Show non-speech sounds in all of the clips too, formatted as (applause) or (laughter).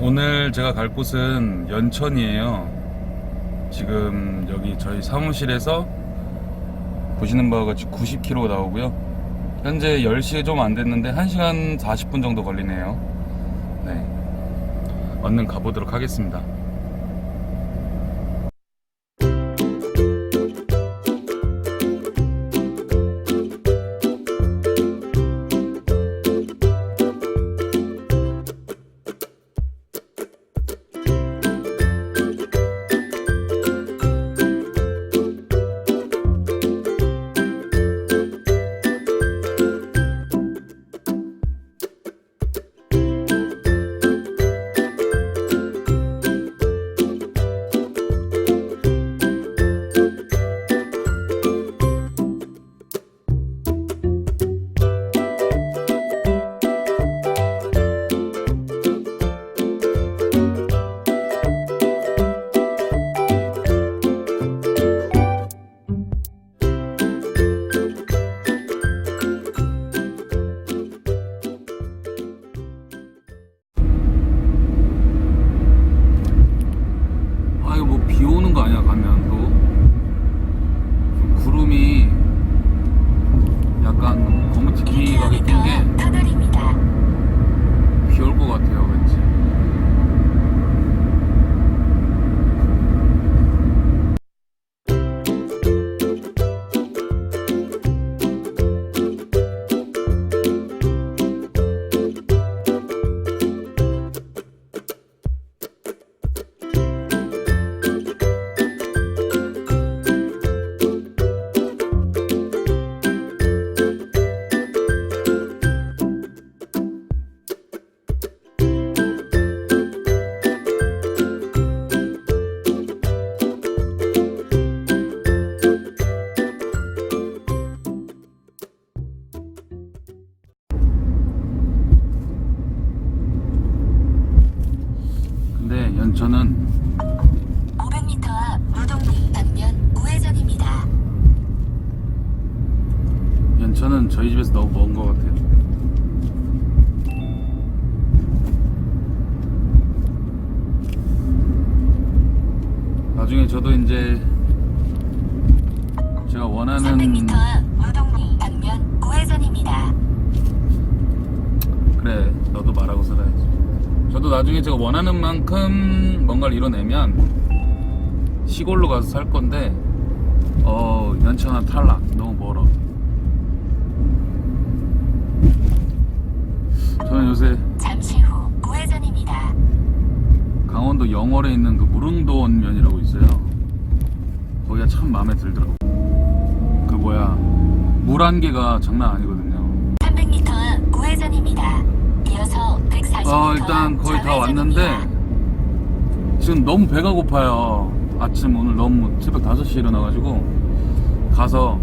오늘 제가 갈 곳은 연천이에요. 지금 여기 저희 사무실에서 보시는 바와 같이 90km 나오고요. 현재 10시에 좀 안 됐는데 1시간 40분 정도 걸리네요. 네. 얼른 가보도록 하겠습니다. 근데 연천은 500m 앞 무동리 반면 우회전입니다. 연천은 저희 집에서 너무 먼 것 같아요 나중에 저도 이제 제가 원하는 300m 앞 무동리 반면 우회전입니다. 그래 너도 말하고 살아야지 저도 나중에 제가 원하는 만큼 뭔가를 이뤄내면 시골로 가서 살 건데 어 연천은 탈락. 너무 멀어. 저는 요새 잠시 후 우회전입니다. 강원도 영월에 있는 그 무릉도원 면이라고 있어요. 거기가 참 마음에 들더라고. 그 뭐야 물 한 개가 장난 아니거든요 300m 앞 우회전입니다. 이어서 140m 어 일단 거의 다 왔는데 지금 너무 배가 고파요 아침 오늘 너무 새벽 5시에 일어나가지고 가서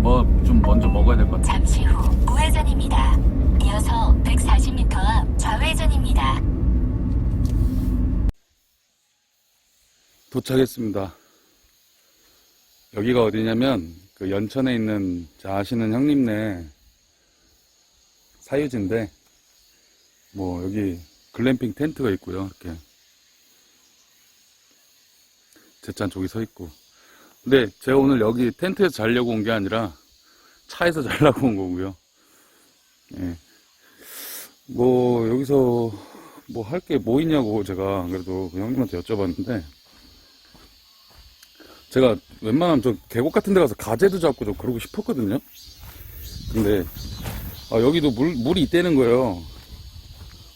뭐 좀 먼저 먹어야 될 것 같아요 잠시 후 우회전입니다. 이어서 140m 앞 좌회전입니다. 도착했습니다 여기가 어디냐면 그 연천에 있는 자 아시는 형님네 사유지인데 뭐 여기 글램핑 텐트가 있고요 이렇게. 제찬 저기 서 있고. 근데 제가 오늘 여기 텐트에서 자려고 온 게 아니라 차에서 (laughs) 자려고 온 거고요. 예. 뭐 여기서 뭐 할 게 뭐 있냐고 제가 그래도 그 형님한테 여쭤봤는데. 제가 웬만하면 저 계곡 같은 데 가서 가재도 잡고 좀 그러고 싶었거든요. 근데 아, 여기도 물, 물이 있다는 거예요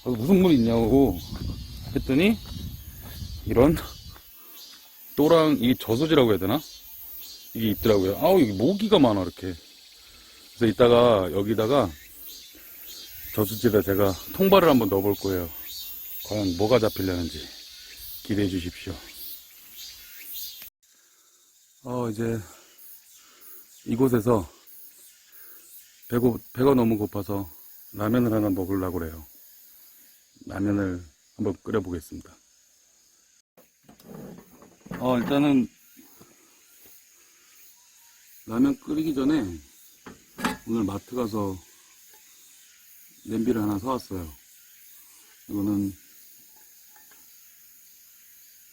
무슨 물이 있냐고 했더니 이런 또랑 이 저수지라고 해야 되나? 이게 있더라고요. 아우 여기 모기가 많아 이렇게. 그래서 이따가 여기다가 저수지에다 제가 통발을 한번 넣어볼 거예요. 과연 뭐가 잡히려는지 기대해 주십시오. 어 이제 이곳에서 배고 배가 너무 고파서 라면을 하나 먹으려고 그래요. 라면을 한번 끓여 보겠습니다. 어, 일단은 라면 끓이기 전에 오늘 마트 가서 냄비를 하나 사왔어요. 이거는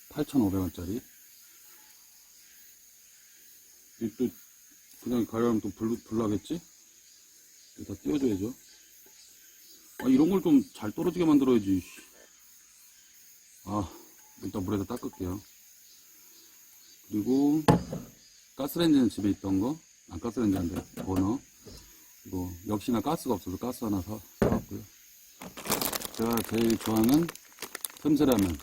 8,500원짜리. 또, 그냥 가려면 또 불, 불나겠지? 여기다 띄워줘야죠. 아, 이런 걸 좀 잘 떨어지게 만들어야지. 아, 일단 물에다 닦을게요. 그리고, 가스레인지는 집에 있던 거. 아, 가스레인지인데, 버너. 이거, 역시나 가스가 없어서 가스 하나 사, 사왔고요. 제가 제일 좋아하는 틈새라면.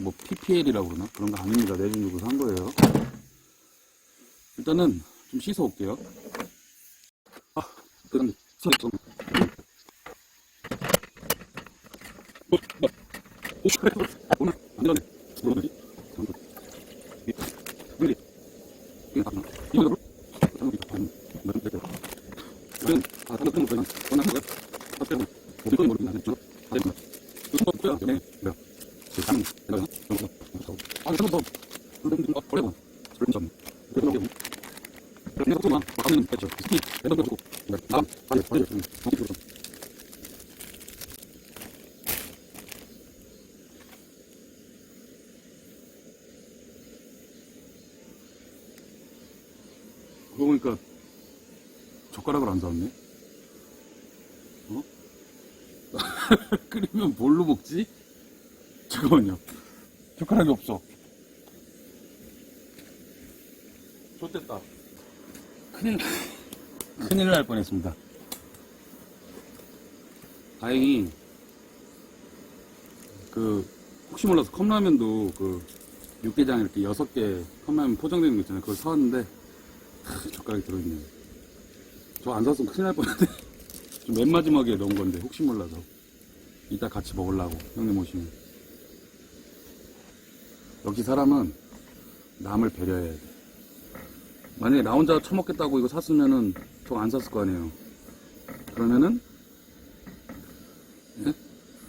뭐, PPL이라고 그러나? 그런 거 아닙니다. 내돈 주고 산 거예요. 일단은 좀 씻어 올게요. 아, 그다음 에 손에 좀. 어, 뭐, 오, 그래. 오늘 안 되네. 뭐지? 이게 이게 다 이거 물. 잠깐 이거 반. 몇 대. 우리는 다 하나 끊는 거야. 원하는 거야. 어때요? 우리 건 모르긴 하네. 저. 아, 이거. 이거 뭐야? 네. 뭐야? 그 장. 내가 좀 더. 아, 잠깐 더. 근데 뭐 버려. 그런 점. 그런 게 그냥 조금만 마음은 됐죠. 스키 내던 거 주고 다음 빨리 빨리 좀 정리 좀. 그러고 보니까 젓가락을 안 사왔네. 어? (laughs) 끓이면 뭘로 먹지? 잠깐만요. 젓가락이 없어. 좋됐다. 큰일, 큰일 날 뻔했습니다. 다행히, 그, 혹시 몰라서 컵라면도 그, 육개장 이렇게 여섯 개 컵라면 포장되는 거 있잖아요. 그걸 사왔는데, 하, 젓가락이 들어있네요. 저 안 샀으면 큰일 날 (laughs) 좀맨 마지막에 넣은 건데, 혹시 몰라서. 이따 같이 먹으려고, 형님 오시면. 역시 사람은 남을 배려해야 돼. 만약에 나 혼자 처먹겠다고 이거 샀으면은 저안 샀을 거 아니에요. 그러면은 예?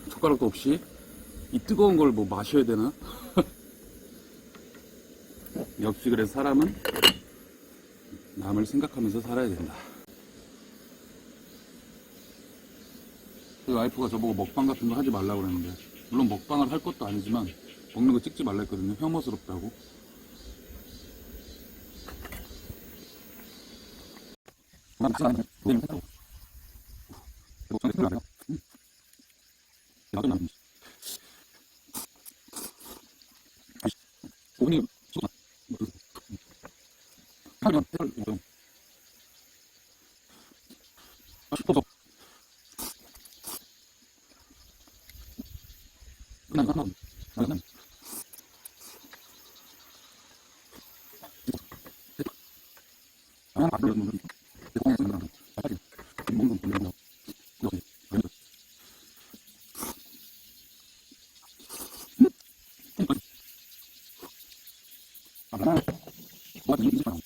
젓가락도 없이 이 뜨거운 걸 뭐 마셔야 되나? (laughs) 역시 그래서 사람은 남을 생각하면서 살아야 된다. 와이프가 저보고 먹방 같은 거 하지 말라고 그랬는데 물론 먹방을 할 것도 아니지만 먹는 거 찍지 말라 했거든요. 혐오스럽다고. 난 사람은 돈을 했다고. 이거 저한테 큰일 나요. 나도 나는. 아이씨, 오븐이 쏟아. 하면 해를 이거. 아, 싶어서. 그냥 하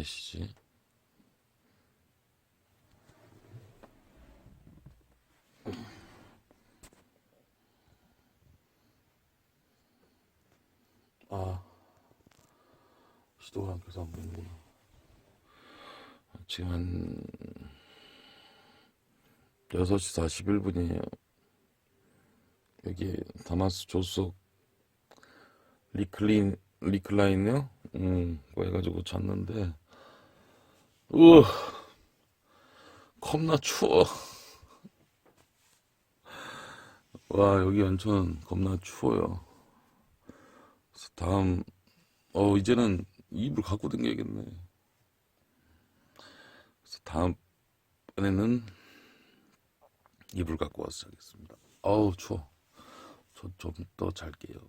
지금 몇 시지? 아, 시도가 안 켜서 안 보이는구나. 지금 한 6시 41분이에요. 여기 다마스 조속 리클린 리클라인이요? 음, 그거 해가지고 잤는데, 우와, 겁나 추워. 와, 여기 연천 겁나 추워요. 다음, 어, 이제는 이불 갖고 다녀야겠네. 다음번에는 이불 갖고 와서 자겠습니다. 어우 추워. 저 좀 더 잘게요.